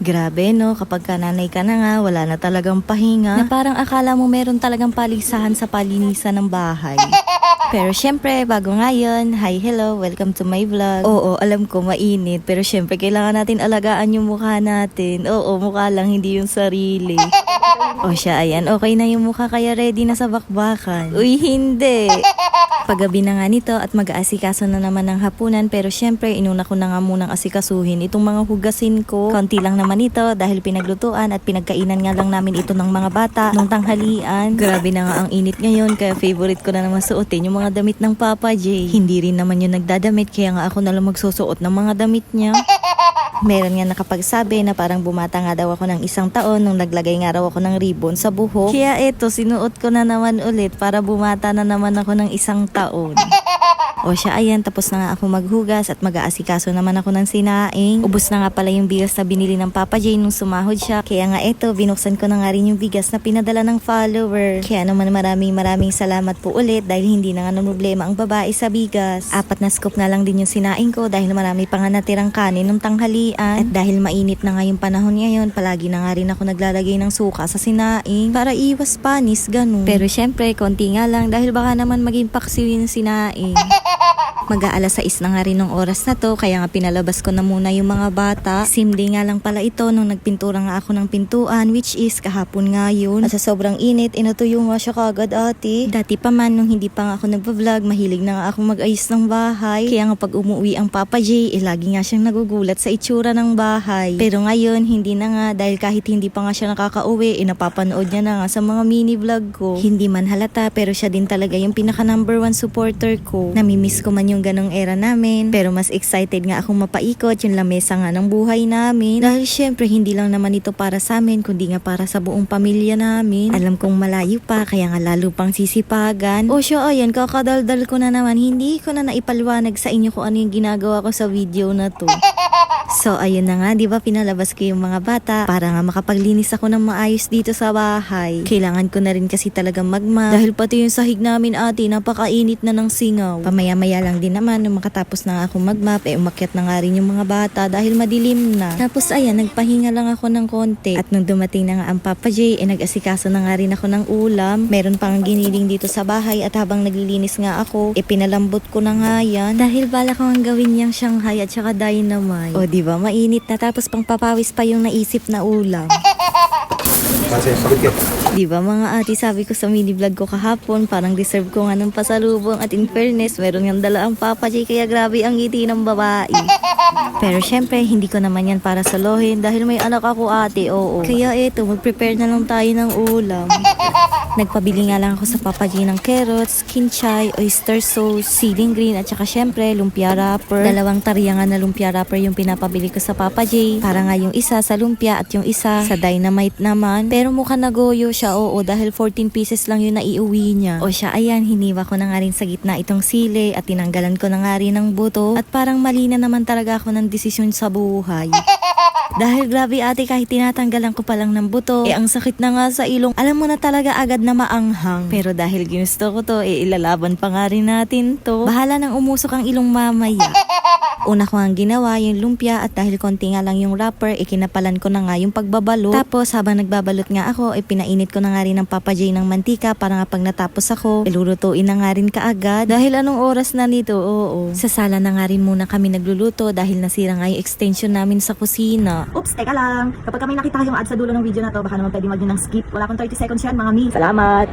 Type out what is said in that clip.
Grabe no, kapag ka nanay ka na nga, wala na talagang pahinga. Na parang akala mo meron talagang palisahan sa palinisan ng bahay. Pero syempre, bago ngayon, hi, hello, welcome to my vlog. Oo, alam ko, mainit. Pero syempre, kailangan natin alagaan yung mukha natin. Oo, mukha lang, hindi yung sarili. O siya, ayan, okay na yung mukha, kaya ready na sa bakbakan. Uy, hindi. Paggabi na nga nito at mag-aasikaso na naman ng hapunan pero syempre inuna ko na nga munang asikasuhin itong mga hugasin ko. Konti lang naman ito dahil pinaglutuan at pinagkainan nga lang namin ito ng mga bata nung tanghalian. Grabe na nga ang init ngayon kaya favorite ko na naman suotin yung mga damit ng Papa J. Hindi rin naman yung nagdadamit kaya nga ako na lang magsusuot ng mga damit niya. Meron nga nakapagsabi na parang bumata nga daw ako ng isang taon nung naglagay nga raw ako ng ribbon sa buhok. Kaya eto, sinuot ko na naman ulit para bumata na naman ako ng isang taon. O siya, ayan, tapos na nga ako maghugas at mag-aasikaso naman ako ng sinaing. Ubus na nga pala yung bigas na binili ng Papa J nung sumahod siya. Kaya nga eto, binuksan ko na nga rin yung bigas na pinadala ng follower. Kaya naman maraming maraming salamat po ulit dahil hindi na nga na problema ang babae sa bigas. Apat na scoop nga lang din yung sinaing ko dahil marami pa nga natirang kanin nung tanghalian. At dahil mainit na nga yung panahon ngayon, palagi na nga rin ako naglalagay ng suka sa sinaing para iwas panis, ganun. Pero syempre, konti nga lang dahil baka naman maging paksiw yung sinaing. Mag-aalas 6 na nga rin ng oras na to, kaya nga pinalabas ko na muna yung mga bata. Sim day nga lang pala ito nung nagpintura nga ako ng pintuan, which is kahapon nga yun. At sa sobrang init, inutuyo nga siya kagad ate. Dati pa man, nung hindi pa nga ako nagpa-vlog, mahilig na nga ako mag-ayos ng bahay. Kaya nga pag umuwi ang Papa J, eh, lagi nga siyang nagugulat sa itsura ng bahay. Pero ngayon, hindi na nga, dahil kahit hindi pa nga siya nakakauwi, eh, napapanood niya na nga sa mga mini vlog ko. Hindi man halata, pero siya din talaga yung pinaka number one supporter ko. Namimiss ko man yung ganong era namin. Pero mas excited nga akong mapaikot yung lamesa nga ng buhay namin. Dahil syempre hindi lang naman ito para sa amin, kundi nga para sa buong pamilya namin. Alam kong malayo pa, kaya nga lalo pang sisipagan. O siya, ayan, kakadaldal ko na naman. Hindi ko na naipaliwanag sa inyo kung ano yung ginagawa ko sa video na to. So, ayun na nga, di ba pinalabas ko yung mga bata para nga makapaglinis ako ng maayos dito sa bahay. Kailangan ko na rin kasi talagang magma. Dahil pati yung sahig namin ate, napakainit na ng singaw. Pamaya-maya lang din naman, nung makatapos na ako magmap, eh umakyat na nga rin yung mga bata dahil madilim na. Tapos ayan, nagpahinga lang ako ng konti. At nung dumating na nga ang Papa J, eh nag-asikaso na nga rin ako ng ulam. Meron pang giniling dito sa bahay at habang naglilinis nga ako, eh ko na nga yan. Dahil bala ko ang gawin niyang Shanghai at saka dynamite. O di ba mainit na tapos pang papawis pa yung naisip na ulam. Kasi pagod ka. Di ba mga ate, sabi ko sa mini vlog ko kahapon, parang deserve ko nga ng pasalubong at in fairness, meron yung dala ang Papa J, kaya grabe ang ngiti ng babae. Pero syempre, hindi ko naman yan para salohin dahil may anak ako ate, oo. Kaya eto, mag-prepare na lang tayo ng ulam. Nagpabili nga lang ako sa Papa J ng carrots, kinchay, oyster sauce, ceiling green at saka syempre, lumpia wrapper. Dalawang tariyangan na lumpia wrapper yung pinapabili ko sa Papa J. Para nga yung isa sa lumpia at yung isa sa dynamite naman. Pero mukha nagoyo siya, oo, dahil 14 pieces lang yung naiuwi niya. O siya, ayan, hiniwa ko na nga rin sa gitna itong sili at tinanggalan ko na nga rin ng buto. At parang mali na naman talaga ako ng desisyon sa buhay. Dahil grabe ate kahit tinatanggalan ko pa lang ng buto, eh ang sakit na nga sa ilong. Alam mo na talaga agad na maanghang. Pero dahil ginusto ko to, eh ilalaban pa nga rin natin to. Bahala nang umusok ang ilong mamaya. Una ko ang ginawa yung lumpia at dahil konti nga lang yung wrapper, eh kinapalan ko na nga yung pagbabalot. Tapos habang nagbabalot nga ako, eh pinainit ko na nga rin ng Papa J ng mantika para nga pag natapos ako, ilulutuin na nga rin kaagad. Dahil anong oras na nito, oo. Sa sala na nga rin muna kami nagluluto dahil nasira nga yung extension namin sa kusina. Oops, teka lang. Kapag may nakita kayong ad sa dulo ng video na to, baka naman pwede mag ng skip. Wala pang 30 seconds yan, mga mi. Salamat!